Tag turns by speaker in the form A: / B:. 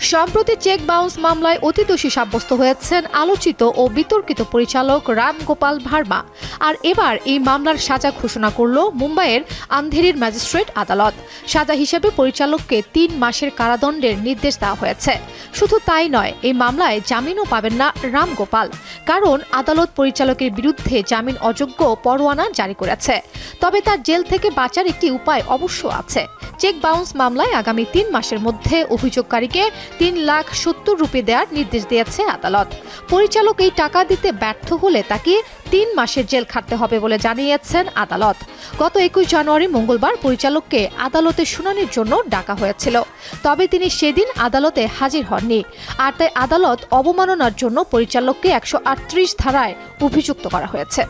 A: সম্প্রতি cheque bounce মামলায় অতি দোষী সাব্যস্ত হয়েছেন আলোচিত ও বিতর্কিত পরিচালক রামগোপাল ভার্মা। আর এবার এই মামলার সাজা ঘোষণা করল মুম্বাইয়ের আন্ধেরির ম্যাজিস্ট্রেট আদালত। সাজা হিসেবে পরিচালককে তিন মাসের কারাদণ্ডের নির্দেশ দেওয়া হয়েছে। শুধু তাই নয়, এই মামলায় জামিনও পাবেন না রাম গোপাল। কারণ আদালত পরিচালকের বিরুদ্ধে জামিন অযোগ্য পরোয়ানা জারি করেছে। তবে তার জেল থেকে বাঁচার একটি উপায় অবশ্য আছে। চেক বাউন্স মামলায় আগামী তিন মাসের মধ্যে অভিযোগকারীকে তিন লাখ সত্তর রুপি দেওয়ার নির্দেশ দিয়েছে আদালত। পরিচালক এই টাকা দিতে ব্যর্থ হলে তাকে তিন মাসের জেল খাটতে হবে বলে জানিয়েছেন আদালত। গত একুশ জানুয়ারি মঙ্গলবার পরিচালককে আদালতে শুনানির জন্য ডাকা হয়েছিল। তবে তিনি সেদিন আদালতে হাজির হননি আর তাই আদালত অবমাননার জন্য পরিচালককে একশো আটত্রিশ ধারায় অভিযুক্ত করা হয়েছে।